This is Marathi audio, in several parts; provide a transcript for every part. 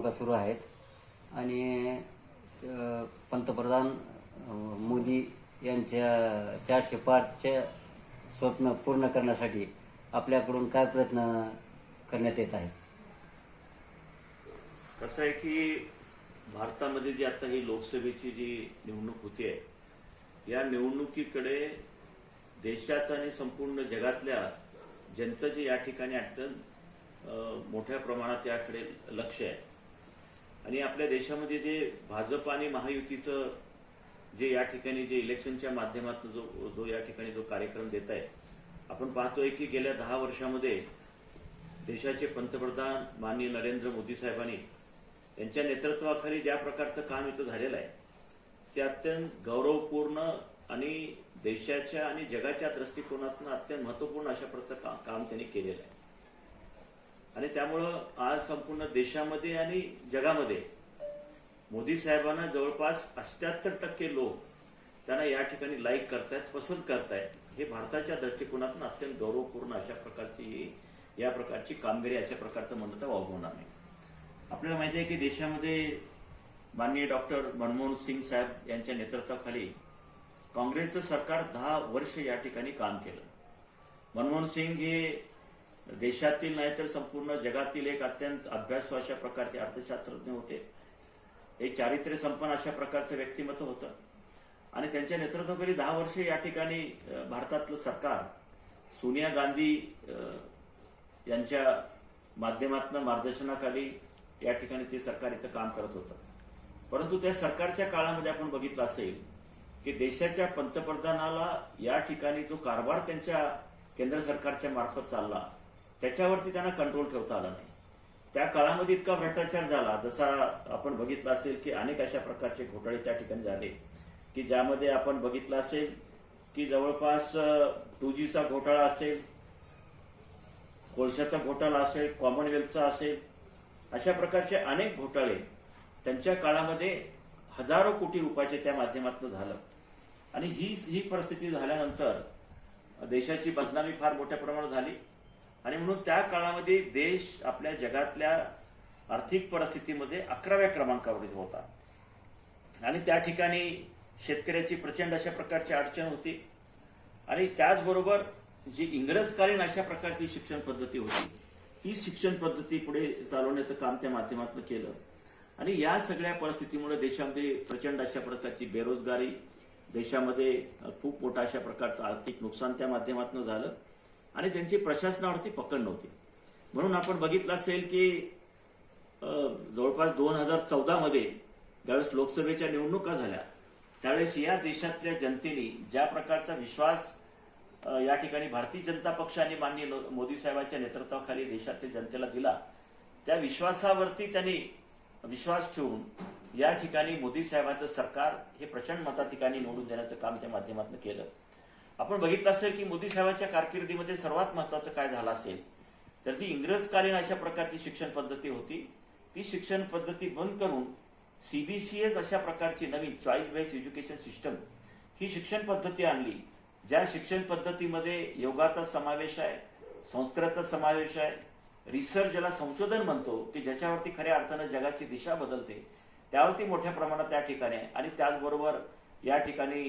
निवडणुका सुरू आहेत. आणि पंतप्रधान मोदी यांच्या चारशे पाचच्या स्वप्न पूर्ण करण्यासाठी आपल्याकडून काय प्रयत्न करण्यात येत आहेत? कसं आहे की भारतामध्ये जी आता ही लोकसभेची जी निवडणूक होती आहे या निवडणुकीकडे देशाचं आणि संपूर्ण जगातल्या जनतेचे या ठिकाणी अत्यंत मोठ्या प्रमाणात याकडे लक्ष आहे. आणि आपल्या देशामध्ये जे भाजप आणि महायुतीचं जे या ठिकाणी जे इलेक्शनच्या माध्यमातून जो जो या ठिकाणी जो कार्यक्रम देत आहे आपण पाहतोय की गेल्या दहा वर्षामध्ये देशाचे पंतप्रधान माननीय नरेंद्र मोदी साहेबांनी यांच्या नेतृत्वाखाली ज्या प्रकारचं काम इथं झालेलं आहे ते अत्यंत गौरवपूर्ण आणि देशाच्या आणि जगाच्या दृष्टिकोनातून अत्यंत महत्त्वपूर्ण अशा प्रकारचं का- काम त्यांनी केलेलं आहे. आणि त्यामुळं आज संपूर्ण देशामध्ये आणि जगामध्ये मोदी साहेबांना जवळपास अष्ट्याहत्तर टक्के लोक त्यांना या ठिकाणी लाईक करतायत पसंत करतायत. हे भारताच्या दृष्टिकोनातून अत्यंत गौरवपूर्ण अशा प्रकारची या प्रकारची कामगिरी अशा प्रकारचं म्हणणं तर नाही. आपल्याला माहिती आहे की देशामध्ये माननीय डॉक्टर मनमोहन सिंग साहेब यांच्या नेतृत्वाखाली काँग्रेसचं सरकार दहा वर्ष या ठिकाणी काम केलं. मनमोहन सिंग हे देशातील नाही तर संपूर्ण जगातील एक अत्यंत अभ्यासू अशा प्रकारचे अर्थशास्त्रज्ञ होते. एक चारित्र्य संपन्न अशा प्रकारचं व्यक्तिमत्व होतं. आणि त्यांच्या नेतृत्वाखाली दहा वर्ष या ठिकाणी भारतातलं सरकार सोनिया गांधी यांच्या माध्यमातून मार्गदर्शनाखाली या ठिकाणी ते सरकार इथं काम करत होतं. परंतु त्या सरकारच्या काळामध्ये आपण बघितलं असेल की देशाच्या पंतप्रधानाला या ठिकाणी जो कारभार त्यांच्या केंद्र सरकारच्या मार्फत चालला. त्याच्यावरती त्यांना कंट्रोल ठेवता आला नाही. त्या काळामध्ये इतका भ्रष्टाचार झाला. जसा आपण बघितला असेल की अनेक अशा प्रकारचे घोटाळे त्या ठिकाणी झाले की ज्यामध्ये आपण बघितलं असेल की जवळपास टू जीचा घोटाळा असेल कोळशाचा घोटाळा असेल कॉमनवेल्थचा असेल अशा प्रकारचे अनेक घोटाळे त्यांच्या काळामध्ये हजारो कोटी रुपयाचे त्या माध्यमातून झालं. आणि ही ही परिस्थिती झाल्यानंतर देशाची बदनामी फार मोठ्या प्रमाणात झाली. आणि म्हणून त्या काळामध्ये देश आपल्या जगातल्या आर्थिक परिस्थितीमध्ये अकराव्या क्रमांकावर होता. आणि त्या ठिकाणी शेतकऱ्याची प्रचंड अशा प्रकारची अडचण होती. आणि त्याचबरोबर जी इंग्रजकालीन अशा प्रकारची शिक्षण पद्धती होती ती शिक्षण पद्धती पुढे चालवण्याचं काम त्या माध्यमातून केलं. आणि या सगळ्या परिस्थितीमुळे देशामध्ये प्रचंड अशा प्रकारची बेरोजगारी देशामध्ये खूप मोठा अशा प्रकारचं आर्थिक नुकसान त्या माध्यमातून झालं. आणि त्यांची प्रशासनावरती पकड नव्हती. म्हणून आपण बघितलं असेल की जवळपास दोन हजार चौदामध्ये ज्यावेळेस लोकसभेच्या निवडणुका झाल्या त्यावेळेस या देशातल्या जनतेने ज्या प्रकारचा विश्वास या ठिकाणी भारतीय जनता पक्ष आणि माननीय मोदी साहेबांच्या नेतृत्वाखाली देशातील जनतेला दिला त्या विश्वासावरती त्यांनी विश्वास ठेवून या ठिकाणी मोदी साहेबांचं सरकार हे प्रचंड मताधिकाने निवडून देण्याचं काम त्या माध्यमातून केलं. आपण बघितलं असेल की मोदी साहेबांच्या कारकिर्दीमध्ये सर्वात महत्वाचं काय झालं असेल तर ती इंग्रजकालीन अशा प्रकारची शिक्षण पद्धती होती. ती शिक्षण पद्धती बंद करून सीबीसीएस अशा प्रकारची नवीन चॉईस बेस्ड एज्युकेशन सिस्टम ही शिक्षण पद्धती आणली ज्या शिक्षण पद्धतीमध्ये योगाचा समावेश आहे संस्कृतचा समावेश आहे रिसर्च ज्याला संशोधन म्हणतो की ज्याच्यावरती खऱ्या अर्थानं जगाची दिशा बदलते त्यावरती मोठ्या प्रमाणात त्या ठिकाणी आहे. आणि त्याचबरोबर या ठिकाणी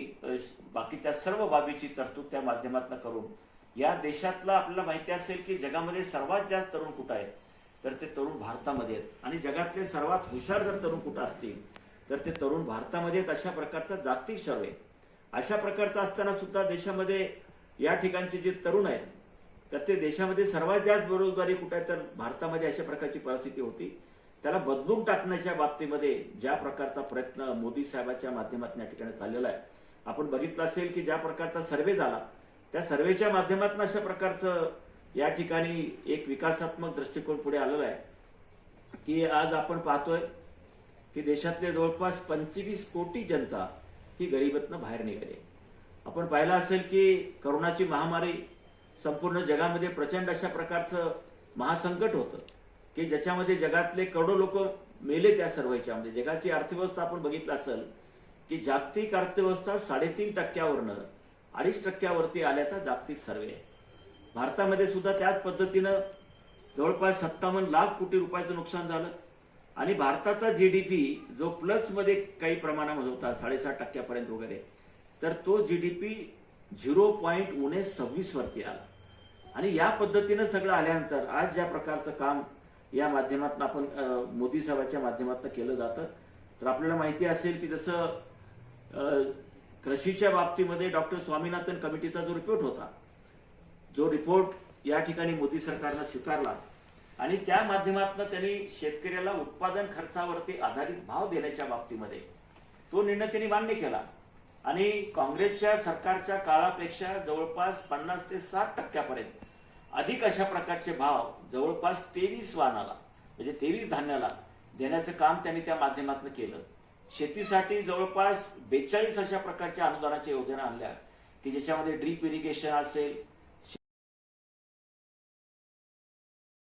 बाकीच्या सर्व बाबीची तरतूद त्या माध्यमातून करून या देशातला आपल्याला माहिती असेल की जगामध्ये सर्वात जास्त तरुण कुठं आहेत? तर ते तरुण भारतामध्ये आहेत. आणि जगातले सर्वात हुशार जर तरुण कुठं असतील तर ते तरुण भारतामध्ये आहेत अशा प्रकारचा जागतिक सर्वे. अशा प्रकारचा असताना सुद्धा देशामध्ये या ठिकाणचे जे तरुण आहेत तर ते देशामध्ये सर्वात जास्त बेरोजगारी कुठे आहे? तर भारतामध्ये अशा प्रकारची परिस्थिती होती. त्याला बदलून टाकण्याच्या बाबतीमध्ये ज्या प्रकारचा प्रयत्न मोदी साहेबांच्या माध्यमातून या ठिकाणी झालेला आहे आपण बघितलं असेल की ज्या प्रकारचा सर्वे झाला त्या सर्वेच्या माध्यमातून अशा प्रकारचं या ठिकाणी एक विकासात्मक दृष्टिकोन पुढे आलेला आहे की आज आपण पाहतोय की देशातले जवळपास पंचवीस कोटी जनता ही गरिबीतनं बाहेर निघाली आपण पाहिलं असेल की करोनाची महामारी संपूर्ण जगामध्ये प्रचंड अशा प्रकारचं महासंकट होतं. की ज्याच्यामध्ये जगातले करोडो लोक मेले त्या सर्व याच्यामध्ये जगाची अर्थव्यवस्था आपण बघितलं असेल की जागतिक अर्थव्यवस्था साडेतीन टक्क्यावरनं अडीच टक्क्यावरती आल्याचा जागतिक सर्वे आहे. भारतामध्ये सुद्धा त्याच पद्धतीनं जवळपास सत्तावन्न लाख कोटी रुपयाचं नुकसान झालं. आणि भारताचा जीडीपी जो प्लसमध्ये काही प्रमाणामध्ये होता साडेसात टक्क्यापर्यंत वगैरे तर तो जीडीपी झिरो पॉईंट उणे सव्वीस वरती आला. आणि या पद्धतीनं सगळं आल्यानंतर आज ज्या प्रकारचं काम या माध्यमातून आपण मोदी साहेबांच्या माध्यमातून केलं जातं. तर आपल्याला माहिती असेल की जसं कृषीच्या बाबतीमध्ये डॉक्टर स्वामीनाथन कमिटीचा जो रिपोर्ट होता जो रिपोर्ट या ठिकाणी मोदी सरकारनं स्वीकारला आणि त्या माध्यमातून त्यांनी शेतकऱ्याला उत्पादन खर्चावरती आधारित भाव देण्याच्या बाबतीमध्ये तो निर्णय त्यांनी मान्य केला. आणि काँग्रेसच्या सरकारच्या काळापेक्षा जवळपास पन्नास ते साठ टक्क्यापर्यंत अधिक अशा प्रकारचे भाव जवळपास तेवीस वाहनाला म्हणजे तेवीस धान्याला देण्याचं काम त्यांनी त्या माध्यमातून केलं. शेतीसाठी जवळपास बेचाळीस अशा प्रकारच्या अनुदानाच्या योजना आणल्या की ज्याच्यामध्ये ड्रीप इरिगेशन असेल